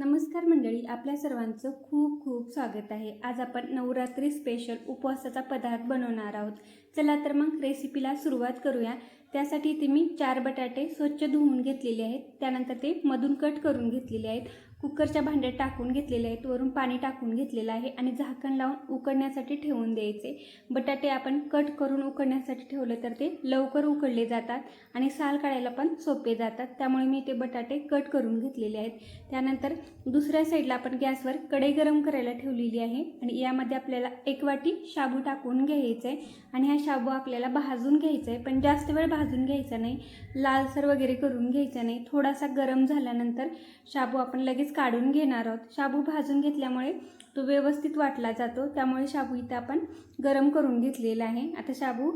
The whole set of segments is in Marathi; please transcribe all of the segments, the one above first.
नमस्कार मंडळी आपल्या सर्वांचं खूप खूप स्वागत आहे. आज आपण नवरात्री स्पेशल उपवासाचा पदार्थ बनवणार आहोत. चला तर मग रेसिपीला सुरुवात करूया. त्यासाठी इथे मी चार बटाटे स्वच्छ धुवून घेतलेले आहेत. त्यानंतर ते मधून कट करून घेतलेले आहेत. कुकरच्या भांड्यात टाकून घेतलेले आहेत. वरून पाणी टाकून घेतलेलं आहे आणि झाकण लावून उकडण्यासाठी ठेवून द्यायचे. बटाटे आपण कट करून उकडण्यासाठी ठेवलं तर ते लवकर उकडले जातात आणि साल काढायला पण सोपे जातात. त्यामुळे मी ते बटाटे कट करून घेतलेले आहेत. त्यानंतर दुसऱ्या साईडला आपण गॅसवर कढई गरम करायला ठेवलेली आहे आणि यामध्ये आपल्याला एक वाटी शाबू टाकून घ्यायचं आहे आणि ह्या शाबू आपल्याला भाजून घ्यायचा आहे पण जास्त वेळ भाजून घ्यायचा नाही. लालसर वगैरे करून घ्यायचा नाही. थोडासा गरम झाल्यानंतर शाबू आपण लगेच काढून घेणार आहोत. शाबू भाजून घेतल्यामुळे तो व्यवस्थित वाटला जातो. त्यामुळे शाबू इथं आपण गरम करून घेतलेला आहे. आता शाबू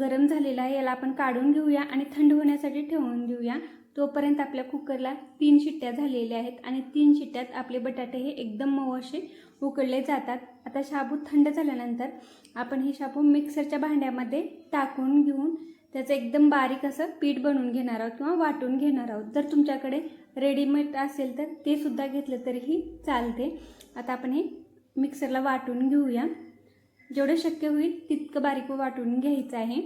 गरम झालेला आहे. याला आपण काढून घेऊया आणि थंड होण्यासाठी ठेवून देऊया. तोपर्यंत आपल्या कुकरला तीन शिट्ट्या झालेल्या आहेत आणि तीन शिट्ट्यात आपले बटाटे हे एकदम मऊ असे उकडले जातात. आता शाबू थंड झाल्यानंतर आपण हे शाबू मिक्सरच्या भांड्यामध्ये टाकून घेऊन त्याचं एकदम बारीक असं पीठ बनवून घेणार आहोत किंवा वाटून घेणार आहोत. जर तुमच्याकडे रेडीमेड असेल तर ते सुद्धा घेतलं तरीही चालते. आता आपण हे मिक्सरला वाटून घेऊया. जेवढं शक्य होईल तितकं बारीक वाटून घ्यायचं आहे.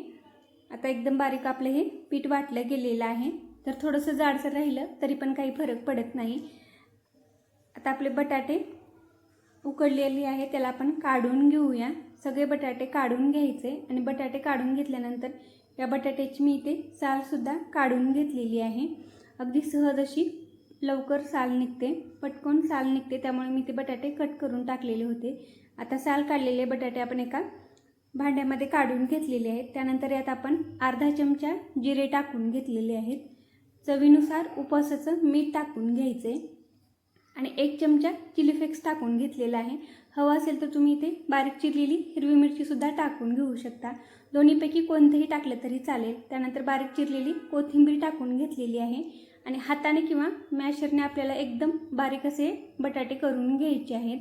आता एकदम बारीक आपलं हे पीठ वाटलं गेलेलं आहे. तर थोडंसं जाडसर राहिलं तरी पण काही फरक पडत नाही. आता आपले बटाटे उकडलेली आहे त्याला आपण काढून घेऊया. सगळे बटाटे काढून घ्यायचे आणि बटाटे काढून घेतल्यानंतर या बटाट्याची मी इथे सालसुद्धा काढून घेतलेली आहे. अगदी सहज अशी लवकर साल निघते. पटकन साल निघते त्यामुळे मी ते बटाटे कट करून टाकलेले होते. आता साल काढलेले बटाटे आपण एका भांड्यामध्ये काढून घेतलेले आहेत. त्यानंतर यात आपण अर्धा चमचा जिरे टाकून घेतलेले आहेत. चवीनुसार उपवासाचं मीठ टाकून घ्यायचे. आणि एक चमचा चिली फ्लेक्स टाकून घेतलेला आहे. हवं असेल तर तुम्ही इथे बारीक चिरलेली हिरवी मिरचीसुद्धा टाकून घेऊ शकता. दोन्हीपैकी कोणतंही टाकलं तरी चालेल. त्यानंतर बारीक चिरलेली कोथिंबीर टाकून घेतलेली आहे. आणि हाताने किंवा मॅशरने आपल्याला एकदम बारीक असे बटाटे करून घ्यायचे आहेत.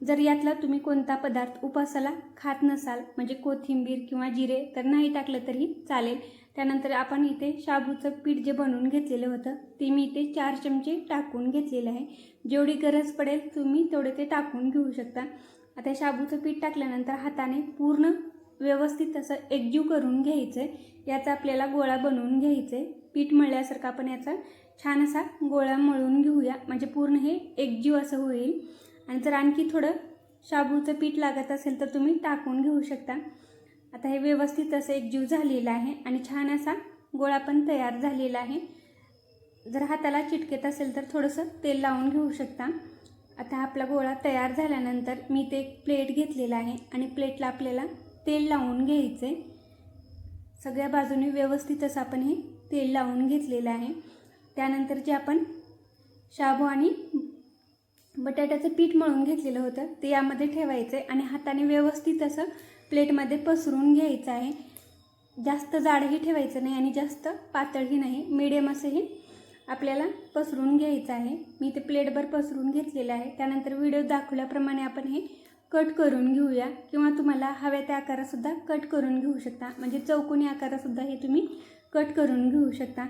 जर यातला तुम्ही कोणता पदार्थ उपासाला खात नसाल म्हणजे कोथिंबीर किंवा जिरे तर नाही टाकलं तरी चालेल. त्यानंतर आपण इथे शाबूचं पीठ जे बनवून घेतलेलं होतं ते मी इथे चार चमचे टाकून घेतलेले आहे. जेवढी गरज पडेल तुम्ही तेवढे ते टाकून घेऊ शकता. आता शाबूचं पीठ टाकल्यानंतर हाताने पूर्ण व्यवस्थित असं एकजीव करून घ्यायचं आहे याचा आपल्याला गोळा बनवून घ्यायचं आहे पीठ मळल्यासारखं आपण याचा छान असा गोळा मळून घेऊया. म्हणजे पूर्ण हे एकजीव असं होईल. आणि जर आणखी थोडं शाबूचं पीठ लागत असेल तर तुम्ही टाकून घेऊ शकता. आता हे व्यवस्थित असं एकजीव झालेलं आहे आणि छान असा गोळा पण तयार झालेला आहे. जर हाताला चिटकेत असेल तर थोडंसं तेल लावून घेऊ शकता. आता आपला गोळा तयार झाल्यानंतर मी ते एक प्लेट घेतलेला आहे आणि प्लेटला आपल्याला तेल लावून घ्यायचं आहे सगळ्या बाजूने व्यवस्थित असं आपण हे तेल लावून घेतलेलं आहे. त्यानंतर जे आपण शाबू आणि बटाट्याचं पीठ मळून घेतलेलं होतं. ते यामध्ये ठेवायचं आहे आणि हाताने व्यवस्थित असं प्लेटमध्ये पसरून घ्यायचं आहे. जास्त जाडही ठेवायचं नाही आणि जास्त पातळही नाही. मिडियम असंही आपल्याला पसरून घ्यायचं आहे. मी ते प्लेटभर पसरून घेतलेलं आहे. त्यानंतर व्हिडिओ दाखवल्याप्रमाणे आपण हे कट करून घेऊया. किंवा तुम्हाला हव्या त्या आकारासुद्धा कट करून घेऊ शकता. म्हणजे चौकोनी आकारासुद्धा हे तुम्ही कट करून घेऊ शकता.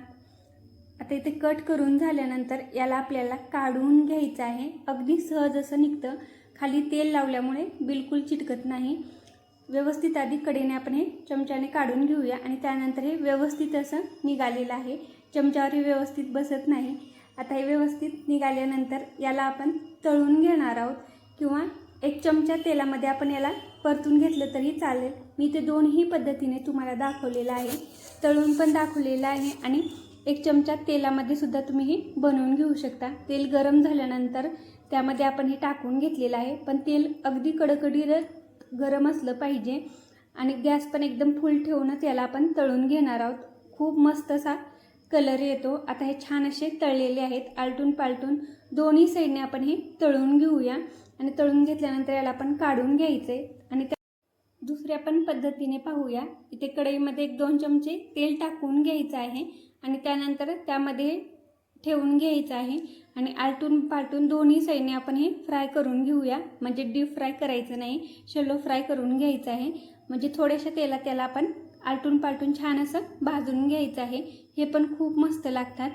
आता इथे कट करून झाल्यानंतर याला आपल्याला काढून घ्यायचं आहे. अगदी सहज असं निघतं. खाली तेल लावल्यामुळे बिलकुल चिटकत नाही. व्यवस्थित आधी कडेने आपण हे चमच्याने काढून घेऊया आणि त्यानंतर हे व्यवस्थित असं निघालेलं आहे. चमच्यावर हे व्यवस्थित बसत नाही. आता हे व्यवस्थित निघाल्यानंतर याला आपण तळून घेणार आहोत किंवा एक चमचा तेलामध्ये आपण याला परतून घेतलं तरी चालेल. मी ते दोन्ही पद्धतीने तुम्हाला दाखवलेलं आहे. तळून पण दाखवलेलं आहे आणि एक चमचा तेलामध्ये सुद्धा तुम्ही ही बनवून घेऊ शकता. तेल गरम झाल्यानंतर त्यामध्ये आपण हे टाकून घेतलेलं आहे. पण तेल अगदी कडकडीरच गरम असलं पाहिजे आणि गॅस पण एकदम फुल ठेवूनच याला आपण तळून घेणार आहोत. खूप मस्त असा कलर येतो. आता हे छान असे तळलेले आहेत. आलटून पालटून दोन्ही साईडने आपण हे तळून घेऊया. आणि तळून घेतल्यानंतर याला आपण काढून घ्यायचे. आणि त्या दुसऱ्या पण पद्धतीने पाहूया. इथे कढईमध्ये एक दोन चमचे तेल टाकून घ्यायचं आहे. आणि त्यानंतर त्यामध्ये ठेवून घ्यायचं आहे. आणि आलटून पालटून दोन्ही साईडने आपण हे फ्राय करून घेऊया. म्हणजे डीप फ्राय करायचं नाही शेलो फ्राय करून घ्यायचं आहे. म्हणजे थोड्याशा तेला त्याला आपण आलटून पालटून छान असं भाजून घ्यायचं आहे. हे पण खूप मस्त लागतात.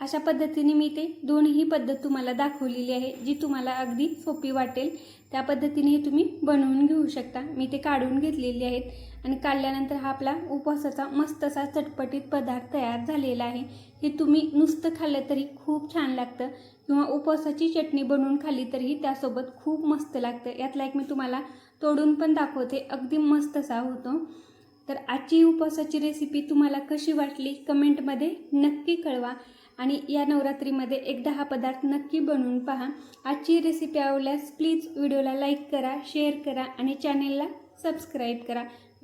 अशा पद्धतीने मी ते दोन्ही पद्धत तुम्हाला दाखवलेली आहे जी तुम्हाला अगदी सोपी वाटेल. त्या पद्धतीने हे तुम्ही बनवून घेऊ शकता. मी ते काढून घेतलेली आहेत. आणि काढल्यानंतर हा आपला उपवासाचा मस्त असा चटपटीत पदार्थ तयार झालेला आहे. हे तुम्ही नुसतं खाल्लं तरी खूप छान लागतं. किंवा उपवासाची चटणी बनवून खाल्ली तरीही त्यासोबत खूप मस्त लागतं. यातला एक मी तुम्हाला तोडून पण दाखवते. अगदी मस्त असा होतो. तर आजची उपवासाची रेसिपी तुम्हाला कशी वाटली कमेंटमध्ये नक्की कळवा. आणि या नवरात्रीमध्ये एकदा हा पदार्थ नक्की बनवून पहा. आजची रेसिपी आवडल्यास प्लीज व्हिडिओला लाईक करा शेअर करा आणि चॅनेलला सबस्क्राईब करा.